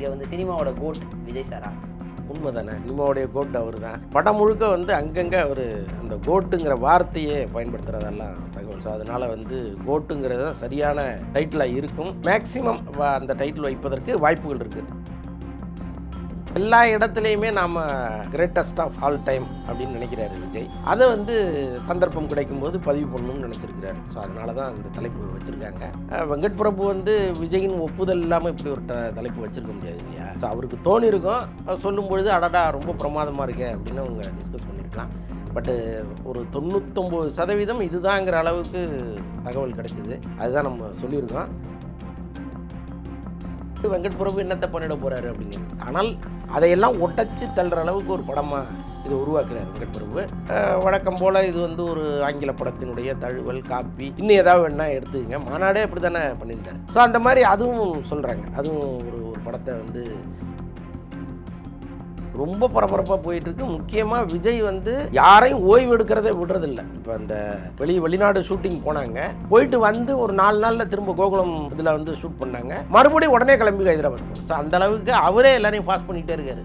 இங்கே வந்து சினிமாவோட கோட் விஜய் சாரா. உண்மை தானே சினிமாவுடைய கோட் அவர் தான் படம் முழுக்க வந்து அங்கங்கே அவர் அந்த கோட்டுங்கிற வார்த்தையே பயன்படுத்துகிறதெல்லாம் தகவல். ஸோ அதனால் வந்து கோட்டுங்கிறது தான் சரியான டைட்டிலாக இருக்கும். மேக்சிமம் அந்த டைட்டில் வைப்பதற்கு வாய்ப்புகள் இருக்குது எல்லா இடத்துலையுமே நாம் கிரேட்டஸ்ட் ஆஃப் ஆல் டைம் அப்படின்னு நினைக்கிறாரு விஜய். அதை வந்து சந்தர்ப்பம் கிடைக்கும்போது பதிவு பண்ணணும்னு நினச்சிருக்கிறாரு. ஸோ அதனால தான் அந்த தலைப்பு வச்சுருக்காங்க. வெங்கட் பிரபு வந்து விஜயின் ஒப்புதல் இல்லாமல் இப்படி ஒரு தலைப்பு வச்சுருக்க முடியாது இல்லையா? ஸோ அவருக்கு தோணி இருக்கும். சொல்லும் பொழுது அடடா ரொம்ப பிரமாதமாக இருக்கே அப்படின்னு அவங்க டிஸ்கஸ் பண்ணியிருக்கலாம் பட்டு ஒரு தொண்ணூத்தொம்பது சதவீதம் இதுதாங்கிற அளவுக்கு தகவல் கிடைச்சிது. அதுதான் நம்ம சொல்லியிருக்கோம். வெங்கட் பிரபு என்னத்தை பண்ணிட போறாரு அப்படிங்கிறது. ஆனால் அதையெல்லாம் ஒட்டச்சு தள்ளுற அளவுக்கு ஒரு படமாக இது உருவாக்குறாரு வெங்கட் பிரபு. வழக்கம் போல் இது வந்து ஒரு ஆங்கில படத்தினுடைய தழுவல் காப்பி இன்னும் ஏதாவது வேணா எடுத்துக்கங்க. மாநாடே அப்படி தானே பண்ணியிருந்தாரு. ஸோ அந்த மாதிரி அதுவும் சொல்கிறாங்க அதுவும் ஒரு ஒரு படத்தை வந்து ரொம்ப பரபரப்பாக போயிட்டு இருக்கு முக்கியமாக விஜய் வந்து யாரையும் ஓய்வு எடுக்கிறதே விடுறதில்ல. இப்போ அந்த வெளி வெளிநாடு ஷூட்டிங் போனாங்க. போயிட்டு வந்து ஒரு நாலு நாளில் திரும்ப கோகுலம் இதில் வந்து ஷூட் பண்ணாங்க. மறுபடியும் உடனே கிளம்பி ஹைதராபாத். ஸோ அந்த அளவுக்கு அவரே எல்லாரையும் பாஸ் பண்ணிகிட்டே இருக்காரு.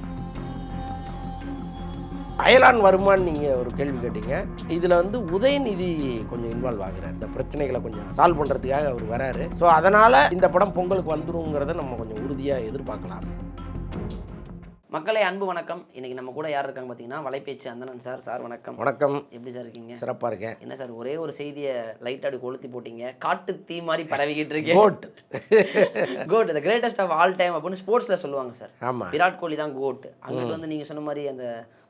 அயலான் வருமான்னு நீங்கள் ஒரு கேள்வி கேட்டீங்க. இதில் வந்து உதயநிதி கொஞ்சம் இன்வால்வ் ஆகிறார். இந்த பிரச்சனைகளை கொஞ்சம் சால்வ் பண்ணுறதுக்காக அவர் வராரு. ஸோ அதனால் இந்த படம் பொங்கலுக்கு வந்துருங்கிறத நம்ம கொஞ்சம் உறுதியாக எதிர்பார்க்கலாம். மக்களை அன்பு வணக்கம். இன்னைக்கு நம்ம கூட யார் இருக்காங்க பார்த்தீங்கன்னா வலைபேச்சு அந்தனன் சார். சார் வணக்கம். வணக்கம். எப்படி சார் இருக்கீங்க? சிறப்பாக இருக்கேன். என்ன சார் ஒரே ஒரு செய்தியை லைட் அப்படி கொளுத்தி போட்டீங்க. காட்டு தீ மாதிரி பரவிக்கிட்டு இருக்கேன் GOAT GOAT the greatest of all time அப்படின்னு ஸ்போர்ட்ஸ்ல சொல்லுவாங்க சார். ஆமாம் விராட் கோலி தான் கோட் அங்கிட்டு வந்து நீங்க சொன்ன மாதிரி அந்த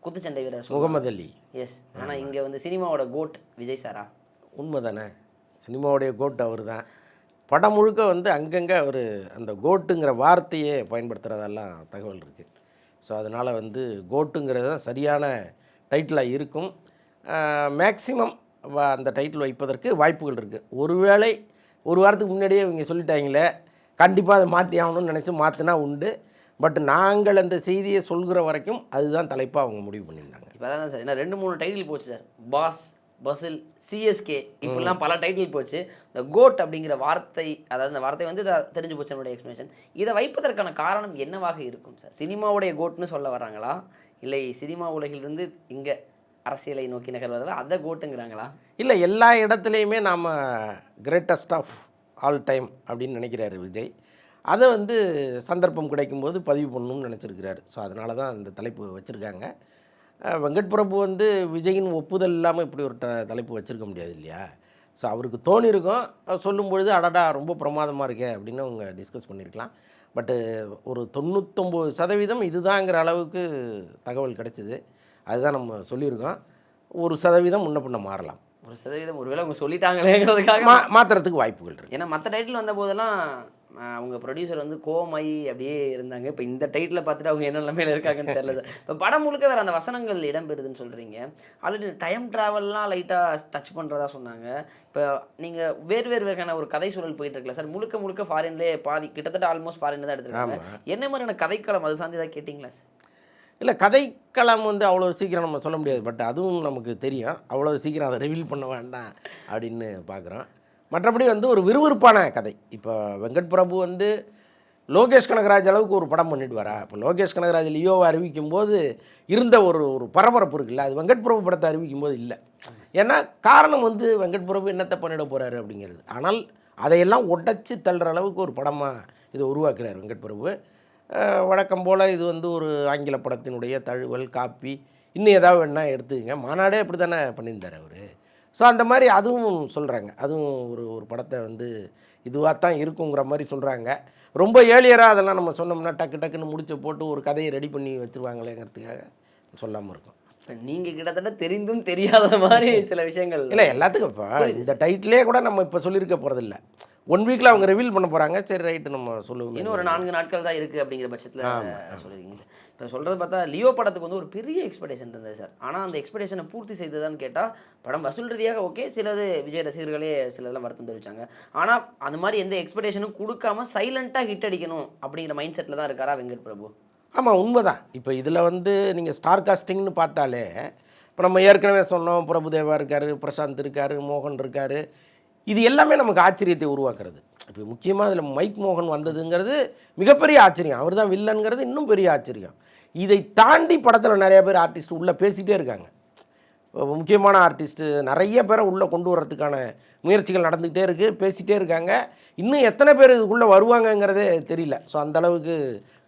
குத்துச்சண்டை வீரர் முகமது அலி. எஸ் ஆனா இங்க வந்து சினிமாவோட கோட் விஜய் சாரா? உண்மை தானே சினிமாவுடைய கோட் அவர் தான் படம் முழுக்க வந்து அங்கங்கே அவர் அந்த கோட்டுங்கிற வார்த்தையே பயன்படுத்துகிறதெல்லாம் தகவல் இருக்குது ஸோ அதனால் வந்து கோட்டுங்கிறது தான் சரியான டைட்டிலாக இருக்கும். மேக்சிமம் அந்த டைட்டில் வைப்பதற்கு வாய்ப்புகள் இருக்குது ஒருவேளை ஒரு வாரத்துக்கு முன்னாடியே இவங்க சொல்லிட்டாங்களே கண்டிப்பாக அதை மாற்றி ஆகணும்னு நினச்சி மாற்றினா உண்டு. பட் நாங்கள் அந்த செய்தியை சொல்கிற வரைக்கும் அதுதான் தலைப்பாக அவங்க முடிவு பண்ணியிருந்தாங்க. இப்போ தான் சார் ஏன்னா ரெண்டு மூணு டைட்டில் போச்சு சார். பாஸ் பசில் சிஎஸ்கே இப்படிலாம் பல டைட்டில் போச்சு. இந்த கோட் அப்படிங்கிற வார்த்தை அதாவது இந்த வார்த்தை வந்து தெரிஞ்சு போச்சு என்னுடைய எக்ஸ்பிளேஷன் இதை வைப்பதற்கான காரணம் என்னவாக இருக்கும் சார் சினிமாவுடைய கோட்னு சொல்ல வராங்களா இல்லை சினிமா உலகிலிருந்து இங்கே அரசியலை நோக்கி நகர்வதில் அதை கோட்டுங்கிறாங்களா இல்லை எல்லா இடத்துலையுமே நாம் கிரேட்டஸ்ட் ஆஃப் ஆல் டைம் அப்படின்னு நினைக்கிறாரு விஜய். அதை வந்து சந்தர்ப்பம் கிடைக்கும்போது பதிவு பண்ணணும்னு நினச்சிருக்கிறாரு. ஸோ அதனால தான் அந்த தலைப்பு வச்சுருக்காங்க. வெங்கட் பிரபு வந்து விஜயின் ஒப்புதல் இல்லாமல் இப்படி ஒரு த தலைப்பு வச்சுருக்க முடியாது இல்லையா? ஸோ அவருக்கு தோணி இருக்கும். அவர் சொல்லும் பொழுது அடடா ரொம்ப பிரமாதமாக இருக்கே அப்படின்னு அவங்க டிஸ்கஸ் பண்ணியிருக்கலாம் பட்டு ஒரு தொண்ணூத்தொம்பது சதவீதம் இதுதாங்கிற அளவுக்கு தகவல் கிடைச்சிது. அதுதான் நம்ம சொல்லியிருக்கோம். ஒரு சதவீதம் முன்ன பின்ன மாறலாம். ஒரு சதவீதம். ஒருவேளை அவங்க சொல்லிட்டாங்களேங்கிறதுக்காக மா மாற்றுறதுக்கு வாய்ப்புகள் இருக்குது ஏன்னா மற்ற டைட்டில் வந்த போதெல்லாம் அவங்க ப்ரொடியூசர் வந்து கோமாயி அப்படியே இருந்தாங்க. இப்போ இந்த டைட்டில் பார்த்துட்டு அவங்க என்ன நிலைமையில இருக்காங்கன்னு தெரியல சார். இப்போ படம் முழுக்க வேறு அந்த வசனங்கள் இடம்பெறுதுன்னு சொல்கிறீங்க ஆல்ரெடி டைம் ட்ராவல்லாம் லைட்டாக டச் பண்ணுறதா சொன்னாங்க. இப்போ நீங்கள் வேறு வேறு வகையான ஒரு கதை சூழல் போயிட்டு இருக்குல்ல சார். முழுக்க முழுக்க ஃபாரின்லேயே பாதி கிட்டத்தட்ட ஆல்மோஸ்ட் ஃபாரின்ல தான் எடுத்துருக்காங்க. என்ன மாதிரியான கதைக்களம்? அது சார்ந்து ஏதாவது கேட்டிங்களா சார்? இல்லை கதைக்களம் வந்து அவ்வளோ சீக்கிரம் நம்ம சொல்ல முடியாது. பட் அதுவும் நமக்கு தெரியும். அவ்வளோ சீக்கிரம் அதை ரிவீல் பண்ண வேண்டாம் அப்படின்னு பார்க்குறோம் மற்றபடி வந்து ஒரு விறுவிறுப்பான கதை. இப்போ வெங்கட் பிரபு வந்து லோகேஷ் கனகராஜ் அளவுக்கு ஒரு படம் பண்ணிடுவாரா? இப்போ லோகேஷ் கனகராஜ் லியோவை அறிவிக்கும் போது இருந்த ஒரு ஒரு பரபரப்பு இருக்குல்ல அது வெங்கட் பிரபு படத்தை அறிவிக்கும் போது இல்லை. ஏன்னா காரணம் வந்து வெங்கட் பிரபு என்னத்தை பண்ணிட போகிறாரு அப்படிங்கிறது. ஆனால் அதையெல்லாம் உடச்சி தள்ளுற அளவுக்கு ஒரு படமாக இதை உருவாக்குறார் வெங்கட் பிரபு. வழக்கம் போல் இது வந்து ஒரு ஆங்கில படத்தினுடைய தழுவல் காப்பி இன்னும் ஏதாவது வேணால் எடுத்துக்கங்க. மாநாடே அப்படி தானே பண்ணியிருந்தார் அவர். ஸோ அந்த மாதிரி அதுவும் சொல்கிறாங்க அதுவும் ஒரு ஒரு படத்தை வந்து இதுவாக தான் இருக்குங்கிற மாதிரி சொல்கிறாங்க ரொம்ப ஏழியராக அதெல்லாம் நம்ம சொன்னோம்னா டக்கு டக்குன்னு முடிச்சு போட்டு ஒரு கதையை ரெடி பண்ணி வச்சுருவாங்களேங்கிறதுக்காக சொல்லாமல் இருக்கும். இப்போ நீங்கள் கிட்டத்தட்ட தெரிந்தும் தெரியாத மாதிரி சில விஷயங்கள் இல்லை எல்லாத்துக்கும் இப்போ இந்த டைட்டிலே கூட நம்ம இப்போ சொல்லியிருக்க போகிறதில்ல ஒன் வீக்கில் அவங்க ரிவீல் பண்ண போகிறாங்க சரி ரைட்டு நம்ம சொல்லுவோம். இன்னும் ஒரு நான்கு நாட்கள் தான் இருக்குது அப்படிங்கிற பட்சத்தில் சொல்லியிருக்கீங்க சார். இப்போ சொல்கிறது பார்த்தா லியோ படத்துக்கு வந்து ஒரு பெரிய எக்ஸ்பெக்டேஷன் இருந்தது சார். ஆனால் அந்த எக்ஸ்பெக்டேஷனை பூர்த்தி செய்ததான்னு கேட்டால் படம் வசூல் ரீதியாக ஓகே சிலது விஜய் ரசிகர்களே சிலதெல்லாம் வருத்தம் தெரிவிச்சாங்க. ஆனால் அந்த மாதிரி எந்த எக்ஸ்பெக்டேஷனும் கொடுக்காம சைலண்ட்டாக ஹிட் அடிக்கணும் அப்படிங்கிற மைண்ட் செட்டில் தான் இருக்காரா வெங்கட் பிரபு? ஆமாம் உண்மைதான். இப்போ இதில் வந்து நீங்கள் ஸ்டார் காஸ்டிங்னு பார்த்தாலே இப்போ நம்ம ஏற்கனவே சொன்னோம் பிரபுதேவா இருக்கார் பிரசாந்த் இருக்கார் மோகன் இருக்கார். இது எல்லாமே நமக்கு ஆச்சரியத்தை உருவாக்குறது. இப்போ முக்கியமாக அதில் மைக் மோகன் வந்ததுங்கிறது மிகப்பெரிய ஆச்சரியம். அவர் தான் வில்லனுங்கிறது இன்னும் பெரிய ஆச்சரியம். இதை தாண்டி படத்தில் நிறைய பேர் ஆர்டிஸ்ட் உள்ளே பேசிகிட்டே இருக்காங்க. முக்கியமான ஆர்டிஸ்ட்டு நிறைய பேரை உள்ளே கொண்டு வர்றதுக்கான முயற்சிகள் நடந்துக்கிட்டே இருக்குது பேசிகிட்டே இருக்காங்க. இன்னும் எத்தனை பேர் இதுக்குள்ளே வருவாங்கங்கிறதே தெரியல. ஸோ அந்த அளவுக்கு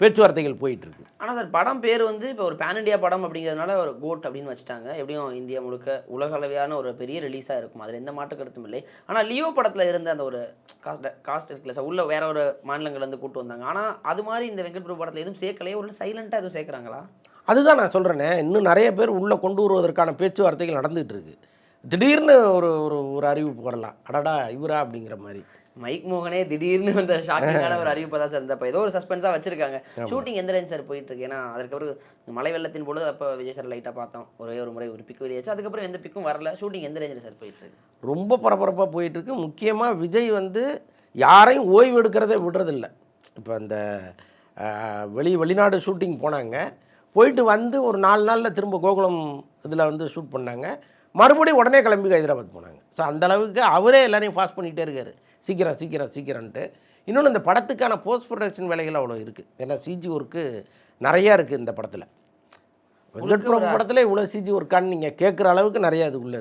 பேச்சுவார்த்தைகள் போயிட்டுருக்கு ஆனால் சார் படம் பேர் வந்து இப்போ ஒரு பேன் இண்டியா படம் அப்படிங்கிறதுனால ஒரு கோட் அப்படின்னு வச்சுட்டாங்க. எப்படியும் இந்தியா முழுக்க உலகளவையான ஒரு பெரிய ரிலீஸாக இருக்கும். அதில் எந்த மாற்று கருத்தும் இல்லை. ஆனால் லியோ படத்தில் இருந்த அந்த ஒரு காஸ்ட் காஸ்ட் இருக்குல்ல சார் உள்ள வேற ஒரு மாநிலங்கள்லேருந்து கூட்டு வந்தாங்க. ஆனால் அது மாதிரி இந்த வெங்கட் பிரபு படத்தில் எதுவும் சேர்க்கலையே? ஒரு சைலண்ட்டாக எதுவும் சேர்க்குறாங்களா? அதுதான் நான் சொல்கிறேனே இன்னும் நிறைய பேர் உள்ளே கொண்டு வருவதற்கான பேச்சுவார்த்தைகள் நடந்துகிட்டு இருக்கு. திடீர்னு ஒரு ஒரு ஒரு அறிவிப்பு வரலாம். அடடா இவரா அப்படிங்கிற மாதிரி. மைக் மோகனே திடீர்னு வந்த ஷாக்கிங்கான ஒரு அறிவிப்பை தான் சார் இருந்தப்போ ஏதோ ஒரு சஸ்பென்ஸாக வச்சிருக்காங்க. ஷூட்டிங் எந்த ரேஞ்ச் சார் போயிட்டு இருக்கு? ஏன்னா அதுக்கப்புறம் மழை வெள்ளத்தின் பொழுது அப்போ விஜய் சார் லைட்டாக பார்த்தோம். ஒரே ஒரு முறை ஒரு பிக்கு வெளியாச்சு. அதுக்கப்புறம் எந்த பிக்கும் வரல. ஷூட்டிங் எந்த ரேஞ்சில் சார் போயிட்டு இருக்கு? ரொம்ப பரபரப்பாக போயிட்டுருக்கு முக்கியமாக விஜய் வந்து யாரையும் ஓய்வு எடுக்கிறதே விடுறதில்ல. இப்போ அந்த வெளி வெளிநாடு ஷூட்டிங் போனாங்க. போயிட்டு வந்து ஒரு நாலு நாளில் திரும்ப கோகுலம் இதில் வந்து ஷூட் பண்ணாங்க. மறுபடியும் உடனே கிளம்பி ஹைதராபாத் போனாங்க. ஸோ அந்த அளவுக்கு அவரே எல்லாரையும் பாஸ் பண்ணிகிட்டே இருக்காரு. சீக்கிரம் சீக்கிரம் சீக்கிரம்ன்ட்டு. இன்னொன்று இந்த படத்துக்கான போஸ்ட் ப்ரொடக்ஷன் வேலைகள் அவ்வளோ இருக்குது ஏன்னா சிஜி ஒர்க்கு நிறையா இருக்குது இந்த படத்தில். வெங்கட் பிரபு படத்தில் இவ்வளோ சிஜி ஒர்க்கான்னு நீங்கள் கேட்குற அளவுக்கு நிறைய அது உள்ளே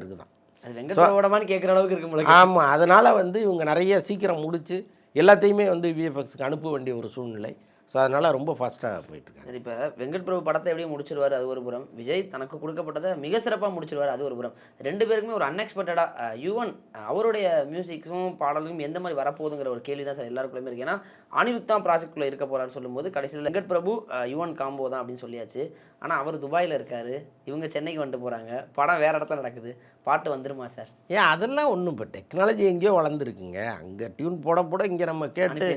வெங்கட் பிரபுடமான்னு கேட்குற அளவுக்கு இருக்கு ஆமாம் அதனால் வந்து இவங்க நிறைய சீக்கிரம் முடித்து எல்லாத்தையுமே வந்து விஎஃப்எக்ஸுக்கு அனுப்ப வேண்டிய ஒரு சூழ்நிலை. ஸோ அதனால் ரொம்ப ஃபாஸ்ட்டாக போயிட்டுருக்காங்க. சரி இப்போ வெங்கட் பிரபு படத்தை எப்படி முடிச்சிருவாரு அது ஒரு புறம். விஜய் தனக்கு கொடுக்கப்பட்டதை மிக சிறப்பாக முடிச்சிருவாரு அது ஒரு புறம். ரெண்டு பேருக்குமே ஒரு அன்எக்ஸ்பெக்டடாக யுவன் அவருடைய மியூசிக்கும் பாடலும் எந்த மாதிரி வரப்போகுதுங்கிற ஒரு கேள்வி தான் சார் எல்லாருக்குள்ளேயுமே இருக்கு. ஏன்னா அனிருத் தான் ப்ராஜெக்ட்குள்ளே இருக்க போறாருன்னு சொல்லும்போது கடைசியில் வெங்கட் பிரபு யுவன் காம்போ தான் அப்படின்னு சொல்லியாச்சு. ஆனால் அவர் துபாயில் இருக்காரு. இவங்க சென்னைக்கு வந்துட்டு போகிறாங்க படம் வேற இடத்துல நடக்குது. பாட்டு வந்துருமா சார்? ஏன் அதெல்லாம் ஒன்றும் இப்போ டெக்னாலஜி எங்கேயோ வளர்ந்துருக்குங்க. அங்கே டியூன் போட போட இங்கே நம்ம கேட்டு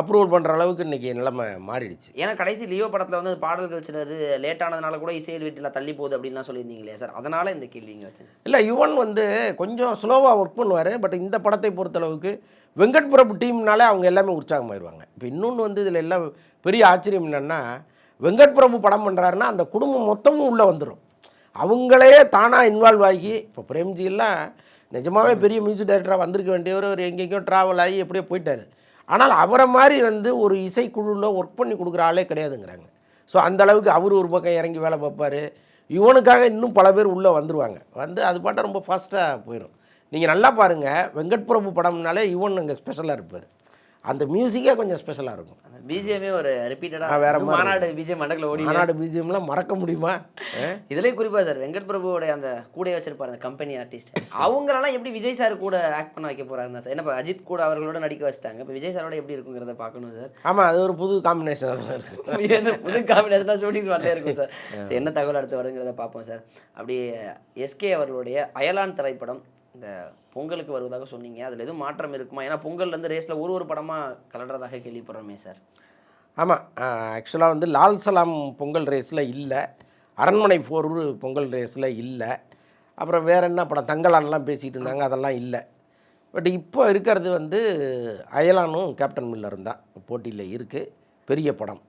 அப்ரூவல் பண்ணுற அளவுக்கு இன்றைக்கி நிலைமை மாறிடுச்சு. ஏன்னா கடைசி லியோ படத்தில் வந்து பாடல்கள் சிலது லேட் ஆனதுனால கூட இசையில் வீட்டில் தள்ளி போகுது அப்படின்லாம் சொல்லியிருந்தீங்களே சார்? அதனால இந்த கேள்வி இங்கே வச்சது இல்லை யுவன் வந்து கொஞ்சம் ஸ்லோவாக ஒர்க் பண்ணுவார் பட் இந்த படத்தை பொறுத்தளவுக்கு வெங்கட் பிரபு டீம்னாலே அவங்க எல்லாமே உற்சாகமாயிருவாங்க. இப்போ இன்னொன்று வந்து இதில் எல்லாம் பெரிய ஆச்சரியம் என்னென்னா வெங்கட் பிரபு படம் பண்ணுறாருன்னா அந்த குடும்பம் மொத்தமும் உள்ளே வந்துடும் அவங்களே தானாக இன்வால்வ் ஆகி இப்போ பிரேம்ஜி எல்லாம் நிஜமாவே பெரிய மியூசிக் டைரக்டராக வந்திருக்க வேண்டியவர் அவர் எங்கெங்கேயோ ட்ராவல் ஆகி எப்படியோ போயிட்டார். ஆனால் அவரை மாதிரி வந்து ஒரு இசைக்குழுவில் ஒர்க் பண்ணி கொடுக்குற ஆளே கிடையாதுங்கிறாங்க. ஸோ அந்தளவுக்கு அவர் ஒரு பக்கம் இறங்கி வேலை பார்ப்பாரு. இவனுக்காக இன்னும் பல பேர் உள்ளே வந்துருவாங்க. வந்து அது பாட்டா ரொம்ப ஃபாஸ்ட்டாக போயிடும் நீங்கள் நல்லா பாருங்கள் வெங்கட் பிரபு படம்னாலே யுவன் அங்கே ஸ்பெஷலாக இருப்பார். அந்த மியூசிக்கே கொஞ்சம் ஸ்பெஷலாக இருக்கும். அந்த பிஜிஎமே ஒரு வேற ரிப்பீட்டடாக மாதிரி. மாநாடு பிஜிஎம் மண்டக்கில் ஓடி மாநாடு பிஜிஎம்லாம் மறக்க முடியுமா? இதுலயும் குறிப்பா சார் வெங்கட் பிரபுவோட அந்த கூட வச்சிருப்பாரு அந்த கம்பெனி ஆர்டிஸ்ட் அவங்களெல்லாம் எப்படி விஜய் சார் கூட ஆக்ட் பண்ண வைக்க போறாருன்னா சார்? என்ன இப்ப அஜித் கூட அவர்களோட நடிக்க வச்சிட்டாங்க. இப்போ விஜய் சாரோட எப்படி இருக்குங்கிறத பார்க்கணும் சார். ஆமாம் அது ஒரு புது காம்பினேஷன் என்ன புது காம்பினேஷனாக ஷூட்டிங்ஸ் வரலே இருக்கும் சார். என்ன தகவல் அடுத்து வருங்கிறத பார்ப்போம் சார். அப்படியே எஸ்கே அவர்களுடைய அயலான் திரைப்படம் இந்த பொங்கலுக்கு வருவதாக சொன்னீங்க. அதில் எதுவும் மாற்றம் இருக்குமா? ஏன்னா பொங்கல்ல இருந்து ரேஸில் ஒரு ஒரு படமாக கலடுறதாக கேள்விப்படுறோமே சார். ஆமாம் ஆக்சுவலாக வந்து லால் சலாம் பொங்கல் ரேஸில் இல்லை. அரண்மனை ஃபோர் பொங்கல் ரேஸில் இல்லை. அப்புறம் வேற என்ன படம்? தங்கலான்லாம் பேசிகிட்டு இருந்தாங்க. அதெல்லாம் இல்லை. பட் இப்போ இருக்கிறது வந்து அயலானும் கேப்டன் மில்லரும் தான். போட்டியில் இருக்குது பெரிய படம்.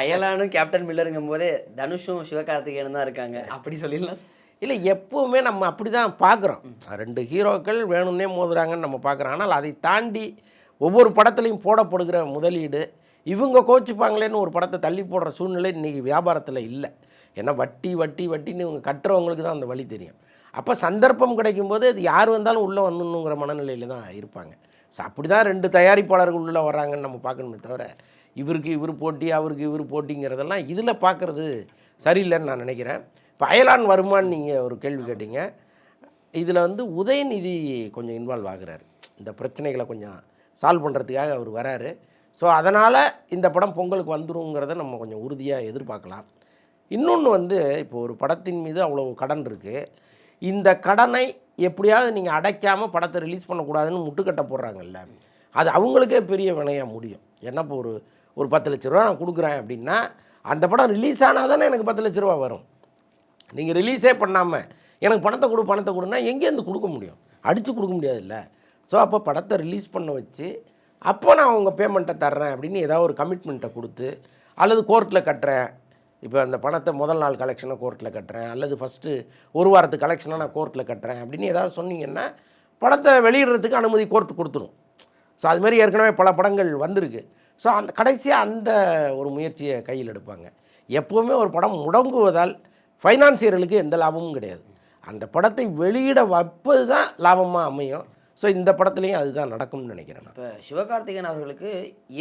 அயலானும் கேப்டன் மில்லருங்கும் போதே தனுஷும் சிவகார்த்திகேயனும் தான் இருக்காங்க. அப்படி சொல்லிடலாம். இல்லை எப்போவுமே நம்ம அப்படி தான் பார்க்குறோம். ரெண்டு ஹீரோக்கள் வேணும்னே மோதுறாங்கன்னு நம்ம பார்க்குறோம். ஆனால் அதை தாண்டி ஒவ்வொரு படத்துலையும் போடப்படுகிற முதலீடு இவங்க கோச்சிப்பாங்களேன்னு ஒரு படத்தை தள்ளி போடுற சூழ்நிலை இன்றைக்கி வியாபாரத்தில் இல்லை. ஏன்னா வட்டி வட்டி வட்டின்னு இவங்க கட்டுறவங்களுக்கு தான் அந்த வழி தெரியும். அப்போ சந்தர்ப்பம் கிடைக்கும்போது அது யார் வந்தாலும் உள்ளே வந்துடணுங்கிற மனநிலையில் தான் இருப்பாங்க. ஸோ அப்படி தான் ரெண்டு தயாரிப்பாளர்கள் உள்ளே வர்றாங்கன்னு நம்ம பார்க்கணுமே தவிர இவருக்கு இவர் போட்டி அவருக்கு இவர் போட்டிங்கிறதெல்லாம் இதில் பார்க்குறது சரியில்லைன்னு நான் நினைக்கிறேன். அயலான் வருமான்னு நீங்கள் ஒரு கேள்வி கேட்டீங்க. இதில் வந்து உதயநிதி கொஞ்சம் இன்வால்வ் ஆகுறாரு. இந்த பிரச்சனைகளை கொஞ்சம் சால்வ் பண்ணுறதுக்காக அவர் வராரு. ஸோ அதனால் இந்த படம் பொங்கலுக்கு வந்துருங்கிறத நம்ம கொஞ்சம் உறுதியாக எதிர்பார்க்கலாம். இன்னொன்று வந்து இப்போ ஒரு படத்தின் மீது அவ்வளோ கடன் இருக்குது இந்த கடனை எப்படியாவது நீங்கள் அடைக்காமல் படத்தை ரிலீஸ் பண்ணக்கூடாதுன்னு முட்டுக்கட்டை போடுறாங்கல்ல. அது அவங்களுக்கே பெரிய வினையாக முடியும். ஏன்னா இப்போ ஒரு ஒரு பத்து லட்ச ரூபா நான் கொடுக்குறேன் அப்படின்னா அந்த படம் ரிலீஸ் ஆனால் தானே எனக்கு பத்து லட்ச ரூபா வரும். நீங்கள் ரிலீஸே பண்ணாமல் எனக்கு பணத்தை கொடு பணத்தை கொடுன்னா எங்கேருந்து கொடுக்க முடியும்? அடித்து கொடுக்க முடியாதுல்ல. ஸோ அப்போ படத்தை ரிலீஸ் பண்ண வச்சு அப்போ நான் உங்கள் பேமெண்ட்டை தர்றேன் அப்படின்னு ஏதாவது ஒரு கமிட்மெண்ட்டை கொடுத்து அல்லது கோர்ட்டில் கட்டுறேன். இப்போ அந்த பணத்தை முதல் நாள் கலெக்ஷனை கோர்ட்டில் கட்டுறேன். அல்லது ஃபஸ்ட்டு ஒரு வாரத்து கலெக்ஷனை நான் கோர்ட்டில் கட்டுறேன் அப்படின்னு ஏதாவது சொன்னீங்கன்னா படத்தை வெளியிடுறதுக்கு அனுமதி கோர்ட்டு கொடுத்துரும். ஸோ அதுமாரி ஏற்கனவே பல படங்கள் வந்திருக்கு. ஸோ அந்த கடைசியாக அந்த ஒரு முயற்சியை கையில் எடுப்பாங்க. எப்போவுமே ஒரு படம் முடங்குவதால் ஃபைனான்சியர்களுக்கு எந்த லாபமும் கிடையாது. அந்த படத்தை வெளியிட வைப்பது தான் லாபமாக அமையும். ஸோ இந்த படத்துலையும் அதுதான் நடக்கும்னு நினைக்கிறேன் நான். இப்போ சிவகார்த்திகேயன் அவர்களுக்கு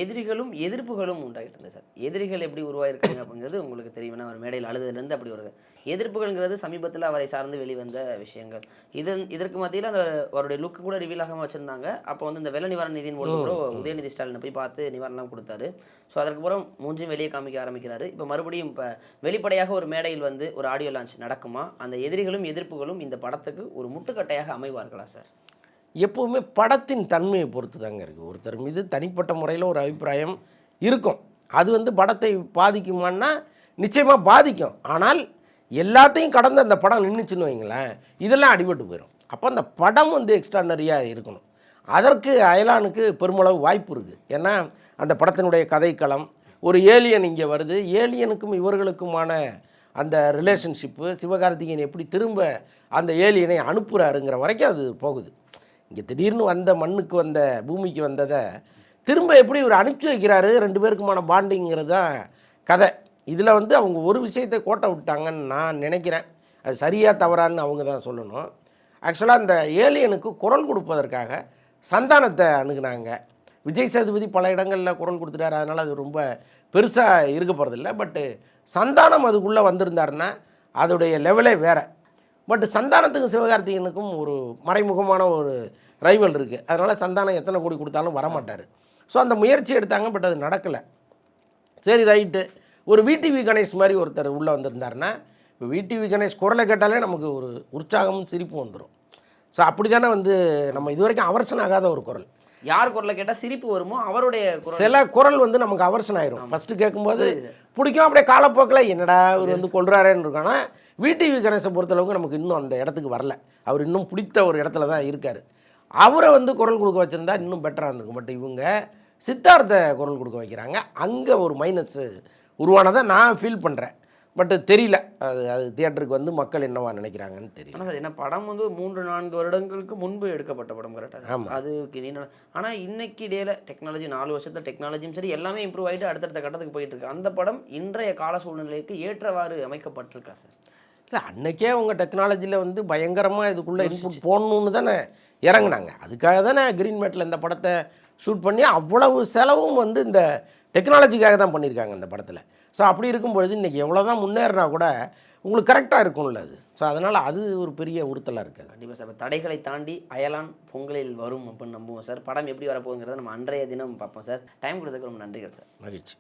எதிரிகளும் எதிர்ப்புகளும் உண்டாகிட்டு இருந்தது சார். எதிரிகள் எப்படி உருவாயிருக்காங்க அப்படிங்கிறது உங்களுக்கு தெரியும். அவர் மேடையில் அழுதுலேருந்து அப்படி ஒரு எதிர்ப்புகள்ங்கிறது சமீபத்தில் அவரை சார்ந்து வெளிவந்த விஷயங்கள். இது இதற்கு மத்தியில் அந்த அவருடைய லுக்கு கூட ரிவீல் ஆகாம வச்சுருந்தாங்க. அப்போ வந்து இந்த வெள்ள நிவாரண நிதியின் போது கூட உதயநிதி ஸ்டாலினை போய் பார்த்து நிவாரணம் கொடுத்தாரு. ஸோ அதற்கப்புறம் மூஞ்சும் வெளியே காமிக்க ஆரம்பிக்கிறாரு. இப்போ மறுபடியும் இப்போ வெளிப்படையாக ஒரு மேடையில் வந்து ஒரு ஆடியோ லான்ச் நடக்குமா? அந்த எதிரிகளும் எதிர்ப்புகளும் இந்த படத்துக்கு ஒரு முட்டுக்கட்டையாக அமைவார்களா சார்? எப்போவுமே படத்தின் தன்மையை பொறுத்து தாங்க இருக்குது ஒருத்தர் மீது தனிப்பட்ட முறையில் ஒரு அபிப்பிராயம் இருக்கும். அது வந்து படத்தை பாதிக்குமான்னா நிச்சயமாக பாதிக்கும். ஆனால் எல்லாத்தையும் கடந்து அந்த படம் நின்றுச்சுன்னு வைங்களேன் இதெல்லாம் அடிபட்டு போயிடும் அப்போ அந்த படம் வந்து எக்ஸ்ட்ரானரியாக இருக்கணும். அதற்கு அயலானுக்கு பெருமளவு வாய்ப்பு இருக்குது ஏன்னா அந்த படத்தினுடைய கதைக்களம் ஒரு ஏலியன் இங்கே வருது. ஏலியனுக்கும் இவர்களுக்குமான அந்த ரிலேஷன்ஷிப்பு சிவகார்த்திகேயன் எப்படி திரும்ப அந்த ஏலியனை அனுப்புகிறாருங்கிற வரைக்கும் அது போகுது. இங்கே திடீர்னு வந்த மண்ணுக்கு வந்த பூமிக்கு வந்ததை திரும்ப எப்படி இவர் அனுப்பிச்சி வைக்கிறாரு? ரெண்டு பேருக்குமான பாண்டிங்கிறது தான் கதை. இதில் வந்து அவங்க ஒரு விஷயத்தை கோட்டை விட்டாங்கன்னு நான் நினைக்கிறேன். அது சரியாக தவறான்னு அவங்க தான் சொல்லணும். ஆக்சுவலாக அந்த ஏலியனுக்கு குரல் கொடுப்பதற்காக சந்தானத்தை அணுகுனாங்க. விஜய் சேதுபதி பல இடங்களில் குரல் கொடுத்துட்டாரு. அதனால் அது ரொம்ப பெருசாக இருக்க போகிறதில்ல பட்டு சந்தானம் அதுக்குள்ளே வந்திருந்தாருன்னா அதோடைய லெவலே வேறு. பட் சந்தானத்துக்கும் சிவகார்த்திகனுக்கும் ஒரு மறைமுகமான ஒரு ரைவல் இருக்குது அதனால் சந்தானம் எத்தனை கோடி கொடுத்தாலும் வரமாட்டார். ஸோ அந்த முயற்சி எடுத்தாங்க பட் அது நடக்கலை. சரி ரைட்டு ஒரு விடிவி கணேஷ் மாதிரி ஒருத்தர் உள்ளே வந்திருந்தாருன்னா இப்போ விடிவி கணேஷ் குரலை கேட்டாலே நமக்கு ஒரு உற்சாகமும் சிரிப்பும் வந்துடும் ஸோ அப்படி தானே வந்து நம்ம இது வரைக்கும் அவர்சன் ஆகாத ஒரு குரல். யார் குரலை கேட்டால் சிரிப்பு வருமோ அவருடைய சில குரல் வந்து நமக்கு அவர்சன் ஆயிரும் ஃபஸ்ட்டு கேட்கும்போது. பிடிக்கும் அப்படியே காலப்போக்கில் என்னடா இவர் வந்து கொள்றாரேன்னு இருக்கும். ஆனால் விடிவி கணேசை பொறுத்தளவுக்கு நமக்கு இன்னும் அந்த இடத்துக்கு வரல. அவர் இன்னும் பிடித்த ஒரு இடத்துல தான் இருக்கார். அவரை வந்து குரல் கொடுக்க வச்சுருந்தா இன்னும் பெட்டராக இருந்திருக்கும். பட் இவங்க சித்தார்த்த குரல் கொடுக்க வைக்கிறாங்க. அங்கே ஒரு மைனஸ் உருவானதை நான் ஃபீல் பண்ணுறேன் பட் தெரியல. அது அது தியேட்டருக்கு வந்து மக்கள் என்னவா நினைக்கிறாங்கன்னு தெரியல. ஆனால் சார் என்ன படம் வந்து மூன்று நான்கு வருடங்களுக்கு முன்பு எடுக்கப்பட்ட படம் கரெக்டாக ஆமா. அது ஆனால் இன்னைக்கு டேல டெக்னாலஜி நாலு வருஷத்துல டெக்னாலஜியும் சரி எல்லாமே இம்ப்ரூவ் ஆயிட்டு அடுத்தடுத்த கட்டத்துக்கு போயிட்டு இருக்கு. அந்த படம் இன்றைய கால சூழ்நிலைக்கு ஏற்றவாறு அமைக்கப்பட்டிருக்கா சார்? இல்லை அன்னைக்கே அவங்க டெக்னாலஜியில் வந்து பயங்கரமாக இதுக்குள்ளே இன்புட் போடணுன்னு தானே இறங்குனாங்க. அதுக்காக தானே க்ரீன் மேட்டில் இந்த படத்தை ஷூட் பண்ணி அவ்வளவு செலவும் வந்து இந்த டெக்னாலஜிக்காக தான் பண்ணியிருக்காங்க இந்த படத்தில். ஸோ அப்படி இருக்கும் பொழுது இன்றைக்கி எவ்வளோ தான் முன்னேறினா கூட உங்களுக்கு கரெக்டாக இருக்கும்ல அது. ஸோ அதனால் அது ஒரு பெரிய உறுத்தலாக இருக்குது கண்டிப்பாக சார். இப்ப தடைகளை தாண்டி அயலான் பொங்கலில் வரும் அப்படின்னு நம்புவோம் சார். படம் எப்படி வரப்போகுங்கிறத நம்ம அன்றைய தினம் பார்ப்போம் சார். டைம் கொடுத்ததுக்கு ரொம்ப நன்றிகள் சார். மகிழ்ச்சி.